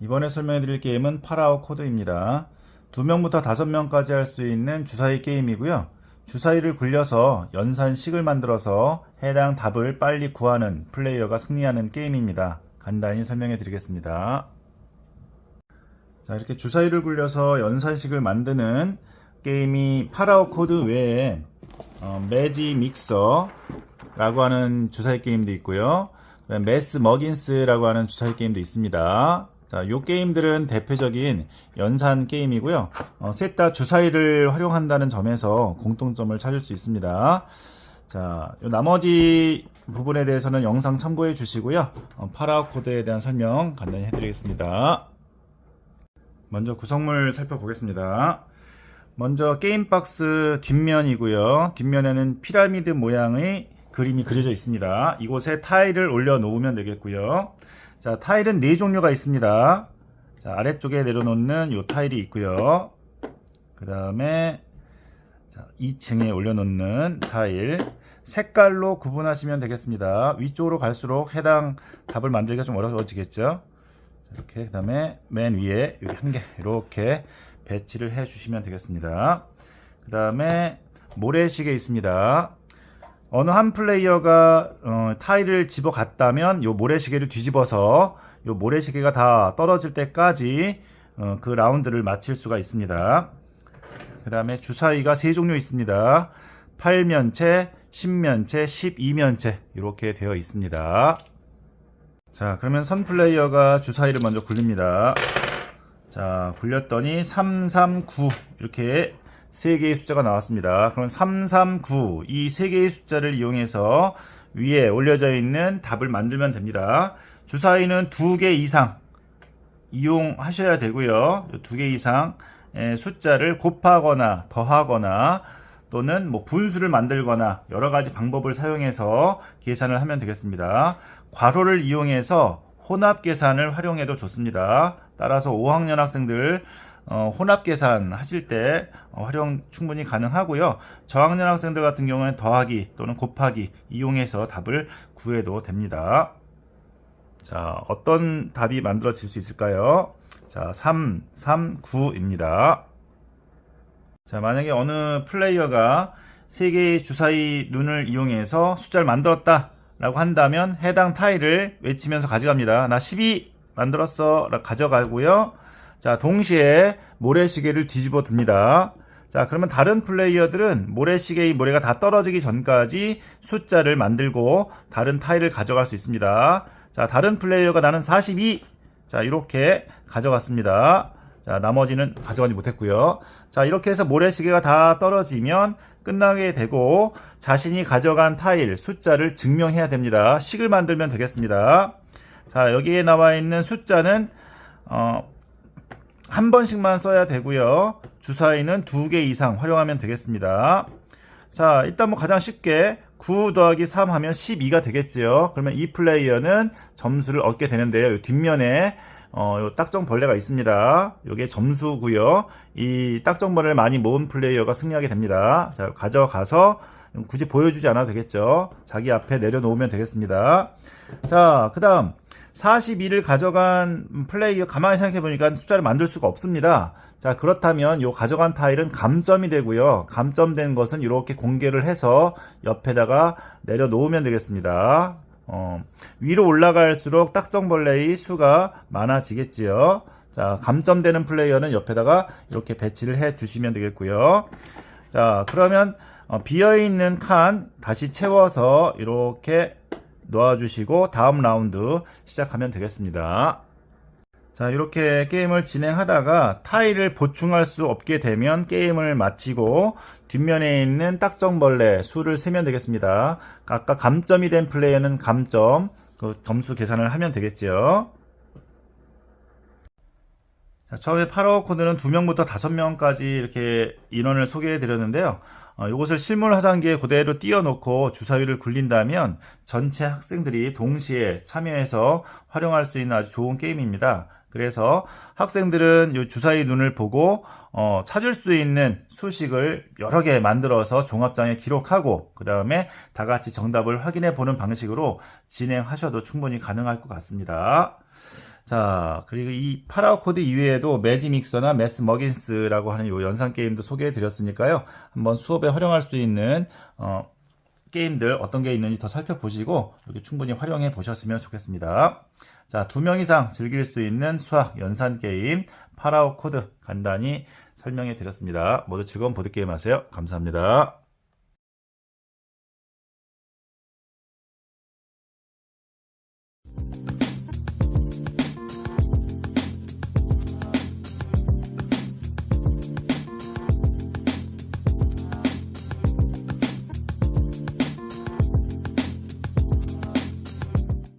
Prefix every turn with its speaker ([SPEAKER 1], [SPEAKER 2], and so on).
[SPEAKER 1] 이번에 설명해 드릴 게임은 파라오 코드입니다. 2명부터 5명까지 할 수 있는 주사위 게임이고요. 주사위를 굴려서 연산식을 만들어서 해당 답을 빨리 구하는 플레이어가 승리하는 게임입니다. 간단히 설명해 드리겠습니다. 자, 이렇게 주사위를 굴려서 연산식을 만드는 게임이 파라오 코드 외에 어, 매지 믹서라고 하는 주사위 게임도 있고요. 메스 머긴스라고 하는 주사위 게임도 있습니다. 자, 요 게임들은 대표적인 연산 게임이고요. 어, 셋다 주사위를 활용한다는 점에서 공통점을 찾을 수 있습니다. 자, 요 나머지 부분에 대해서는 영상 참고해 주시고요. 어, 파라오 코드에 대한 설명 간단히 해드리겠습니다. 먼저 구성물 살펴보겠습니다. 먼저 게임 박스 뒷면이고요. 뒷면에는 피라미드 모양의 그림이 그려져 있습니다. 이곳에 타일을 올려 놓으면 되겠고요. 자, 타일은 네 종류가 있습니다. 자, 아래쪽에 내려놓는 요 타일이 있고요. 그 다음에 2층에 올려놓는 타일 색깔로 구분하시면 되겠습니다. 위쪽으로 갈수록 해당 답을 만들기가 좀 어려워지겠죠. 자, 이렇게 그 다음에 맨 위에 여기 한 개 이렇게 배치를 해 주시면 되겠습니다. 그 다음에 모래시계 있습니다. 어느 한 플레이어가 어, 타일을 집어 갔다면 요 모래시계를 뒤집어서 요 모래시계가 다 떨어질 때까지 어, 그 라운드를 마칠 수가 있습니다. 그 다음에 주사위가 세 종류 있습니다. 8면체, 10면체, 12면체 이렇게 되어 있습니다. 자 그러면 선 플레이어가 주사위를 먼저 굴립니다. 자 굴렸더니 339 이렇게 세 개의 숫자가 나왔습니다. 그럼 339이세 개의 숫자를 이용해서 위에 올려져 있는 답을 만들면 됩니다. 주사위는 두개 이상 이용하셔야 되고요. 두개 이상 숫자를 곱하거나 더하거나 또는 뭐 분수를 만들거나 여러 가지 방법을 사용해서 계산을 하면 되겠습니다. 괄호를 이용해서 혼합 계산을 활용해도 좋습니다. 따라서 5학년 학생들 어, 혼합 계산 하실 때 어, 활용 충분히 가능하고요. 저학년 학생들 같은 경우는 더하기 또는 곱하기 이용해서 답을 구해도 됩니다. 자, 어떤 답이 만들어질 수 있을까요? 자, 3, 3, 9입니다. 자, 만약에 어느 플레이어가 3개의 주사위 눈을 이용해서 숫자를 만들었다 라고 한다면 해당 타일을 외치면서 가져갑니다. 나 12 만들었어 라고 가져가고요. 자, 동시에 모래시계를 뒤집어 둡니다. 자, 그러면 다른 플레이어들은 모래시계의 모래가 다 떨어지기 전까지 숫자를 만들고 다른 타일을 가져갈 수 있습니다. 자, 다른 플레이어가 나는 42. 자, 이렇게 가져갔습니다. 자, 나머지는 가져가지 못했고요. 자, 이렇게 해서 모래시계가 다 떨어지면 끝나게 되고 자신이 가져간 타일 숫자를 증명해야 됩니다. 식을 만들면 되겠습니다. 자, 여기에 나와 있는 숫자는 어, 한 번씩만 써야 되고요. 주사위는 두 개 이상 활용하면 되겠습니다. 자, 일단 뭐 가장 쉽게 9 더하기 3 하면 12가 되겠죠. 그러면 이 플레이어는 점수를 얻게 되는데요. 이 뒷면에 어, 요 딱정 벌레가 있습니다. 요게 점수고요. 이 딱정 벌레를 많이 모은 플레이어가 승리하게 됩니다. 자, 가져가서 굳이 보여주지 않아도 되겠죠. 자기 앞에 내려놓으면 되겠습니다. 자, 그 다음 42를 가져간 플레이어 가만히 생각해 보니까 숫자를 만들 수가 없습니다. 자, 그렇다면 요 가져간 타일은 감점이 되고요. 감점된 것은 이렇게 공개를 해서 옆에다가 내려놓으면 되겠습니다. 어, 위로 올라갈수록 딱정벌레의 수가 많아지겠지요. 자, 감점되는 플레이어는 옆에다가 이렇게 배치를 해 주시면 되겠고요. 자, 그러면 어, 비어있는 칸 다시 채워서 이렇게 놓아주시고 다음 라운드 시작하면 되겠습니다. 자, 이렇게 게임을 진행하다가 타일을 보충할 수 없게 되면 게임을 마치고 뒷면에 있는 딱정벌레 수를 세면 되겠습니다. 아까 감점이 된 플레이어는 감점, 그 점수 계산을 하면 되겠죠. 자, 처음에 8호 코드는 2명부터 5명까지 이렇게 인원을 소개해 드렸는데요. 어, 이것을 실물 화장기에 그대로 띄워놓고 주사위를 굴린다면 전체 학생들이 동시에 참여해서 활용할 수 있는 아주 좋은 게임입니다. 그래서 학생들은 이 주사위 눈을 보고 어, 찾을 수 있는 수식을 여러 개 만들어서 종합장에 기록하고 그 다음에 다 같이 정답을 확인해 보는 방식으로 진행하셔도 충분히 가능할 것 같습니다. 자, 그리고 이 파라오 코드 이외에도 매지 믹서나 매스 머긴스라고 하는 이 연산 게임도 소개해 드렸으니까요. 한번 수업에 활용할 수 있는 어, 게임들 어떤 게 있는지 더 살펴보시고 이렇게 충분히 활용해 보셨으면 좋겠습니다. 자, 두 명 이상 즐길 수 있는 수학 연산 게임 파라오 코드 간단히 설명해 드렸습니다. 모두 즐거운 보드게임 하세요. 감사합니다.